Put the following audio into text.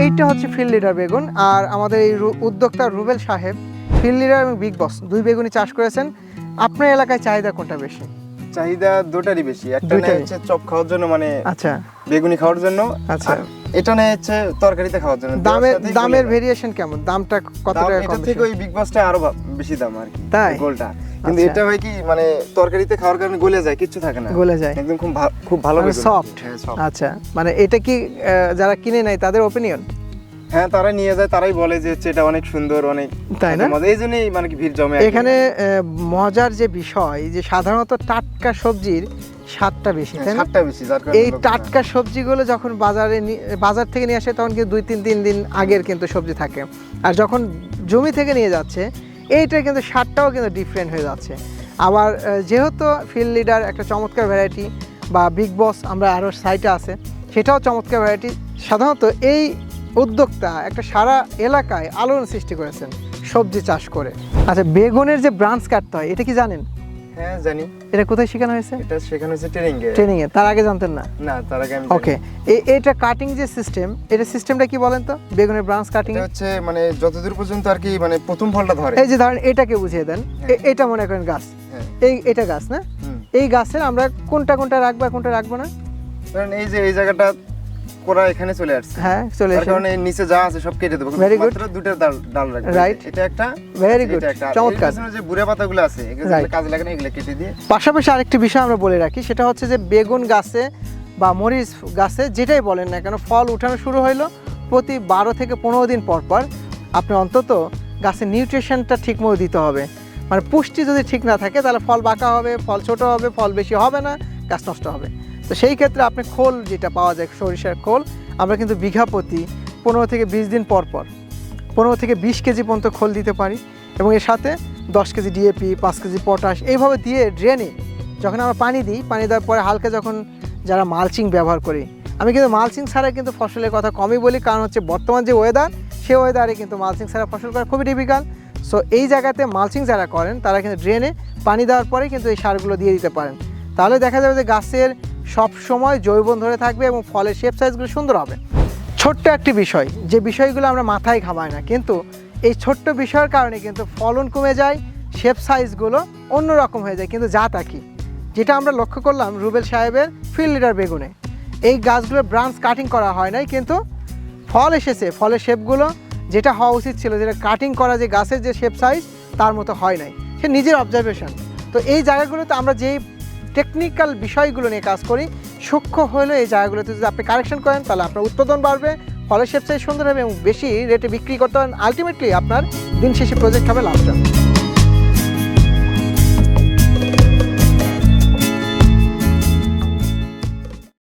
এইটা হচ্ছে field leader বেগুন আর আমাদের এই উদ্যোক্তা রুবেল সাহেব ফিল্ড লিডার এবং বিগ বস দুই বেগুনই চাষ করেছেন। আপনার এলাকায় চাহিদা কোনটা বেশি? চাহিদা দুটারই বেশি। একটা হচ্ছে চপ খাওয়ার জন্য মানে আচ্ছা। বেগুনি খাওয়ার জন্য আচ্ছা। এটা নেয় হচ্ছে তরকারিতে খাওয়ার জন্য। দামের সাথেই দামের ভেরিয়েশন কেমন? দামটা কত দাম টাকা এটা থেকে ওই বিগ বসটা আরও বেশি দাম আর কি তাই? গোলটা। কিন্তু আচ্ছা। এটা হয় কি মানে তরকারিতে খাওয়ার কারণে গলে যায় কিচ্ছু থাকে না গলে যায় একদম খুব খুব ভালো মানে বেগুন। soft? হ্যাঁ। আচ্ছা মানে এটা কি যারা কিনে নেয় তাদের ওপিনিয়ন হ্যাঁ তারা নিয়ে যায় তারাই বলে যে হচ্ছে এটা অনেক সুন্দর অনেক তাই না? এই জন্যই মানে কি ভিড় জমে এখানে মজার যে বিষয় যে সাধারণত টাটকা সবজির স্বাদটা বেশি তাই না বেশি এই টাটকা সবজিগুলো যখন বাজারে বাজার থেকে নিয়ে আসে তখন কিন্তু দুই তিন তিন দিন আগের কিন্তু সবজি থাকে আর যখন জমি থেকে নিয়ে যাচ্ছে এইটা কিন্তু স্বাদটাও কিন্তু ডিফারেন্ট হয়ে যাচ্ছে। আবার যেহেতু ফিল্ড লিডার একটা চমৎকার ভ্যারাইটি বা বিগ বস আমরা আরও সাইটে আছে, সেটাও চমৎকার ভ্যারাইটি সাধারণত এই উদ্যোক্তা একটা সারা এলাকায় আলোড়ন সৃষ্টি করেছেন সবজি চাষ করে। আচ্ছা বেগুনের যে ব্রাঞ্চ কাটতে হয়, এটা কি জানেন? হ্যাঁ জানি। এটা কোথায় শেখানো হয়েছে? এটা শেখানো হচ্ছে ট্রেনিং এ ট্রেনিংয়ে। তার আগে জানতেন না? না তার আগে আমি। ওকে এটা কাটিং যে সিস্টেম এটা সিস্টেমটা কি বলেন তো? বেগুনের ব্রাঞ্চ কাটিং এটা হচ্ছে মানে যতদূর পর্যন্ত আর কি মানে প্রথম ফলটা ধরে। এই যে ধরেন এটাকে বুঝিয়ে দেন। এটা মনে করেন গাছ। হ্যাঁ। এই এটা গাছ না? এই গাছের আমরা কোনটা কোনটা রাখব কোনটা রাখব না? কারণ এই যে এই জায়গাটা কোরা এখানে চলে আসছে। হ্যাঁ চলে এসে কারণে নিচে যা আছে সব কেটে দেবো। Very good. মাত্র দুটো ডাল ডাল রাখব। Right. এটা একটা একটা আর চমৎকার। যে বুড়ে পাতাগুলো আছে এগুলো কাজে লাগে না এগুলো কেটে দিয়ে। পাশাপাশি আরেকটি বিষয় আমরা বলে রাখি সেটা হচ্ছে যে বেগুন গাছে বা মরিচ গাছে যেটাই বলেন না কেন ফল উঠানো শুরু হইল প্রতি বারো থেকে পনেরো দিন পর পর। আপনি অন্তত গাছের নিউট্রিশনটা ঠিকমতো দিতে হবে। মানে পুষ্টি যদি ঠিক না থাকে তাহলে ফল বাঁকা হবে ফল ছোট হবে ফল বেশি হবে না গাছ নষ্ট হবে। তো সেই ক্ষেত্রে আপনি খোল যেটা পাওয়া যায়, সরিষার খোল, আমরা কিন্তু বিঘা প্রতি পনেরো থেকে বিশ দিন পর পর, পনেরো থেকে বিশ কেজি পর্যন্ত খোল দিতে পারি এবং এর সাথে দশ কেজি ডিএপি পাঁচ কেজি পটাশ এইভাবে দিয়ে ড্রেনে যখন আমরা পানি দিই, পানি দেওয়ার পরে হালকা যখন যারা মালচিং ব্যবহার করি, আমি কিন্তু মালচিং ছাড়া কিন্তু ফসলের কথা কমই বলি, কারণ হচ্ছে বর্তমান যে ওয়েদার সেই ওয়েদারে কিন্তু মালচিং ছাড়া ফসল করা খুবই ডিফিকাল্ট সো এই জায়গাতে মালচিং যারা করেন, তারা কিন্তু ড্রেনে পানি দেওয়ার পরে কিন্তু এই সারগুলো দিয়ে দিতে পারেন। তাহলে দেখা যাবে যে গাছের সব সময় জৈবন ধরে থাকবে এবং ফলের শেপ সাইজগুলো সুন্দর হবে। ছোট্ট একটি বিষয়, যে বিষয়গুলো আমরা মাথায় ঘামাই না, কিন্তু এই ছোট্ট বিষয়ের কারণে কিন্তু ফলন কমে যায় শেপ সাইজগুলো অন্যরকম হয়ে যায়। কিন্তু যা কি যেটা আমরা লক্ষ্য করলাম রুবেল সাহেবের ফিল্ড লিডার বেগুনে। এই গাছগুলোর ব্রাঞ্চ কাটিং করা হয় নাই, কিন্তু ফল এসেছে, ফলের শেপগুলো যেটা হওয়া উচিত ছিল, যেটা কাটিং করা যে গাছের যে শেপ সাইজ তার মতো হয় নাই। সে নিজের অবজারভেশন তো এই জায়গাগুলোতে আমরা যেই টেকনিক্যাল বিষয়গুলো নিয়ে কাজ করি। সূক্ষ্ম হলো এই জায়গাগুলোতে যদি আপনি কারেকশন করেন, তাহলে আপনার উৎপাদন বাড়বে, ফলে শেপ সাইজ সুন্দর হবে এবং বেশি রেটে বিক্রি করতে পারেন। আলটিমেটলি আপনার দিন শেষে প্রজেক্ট হবে লাভজনক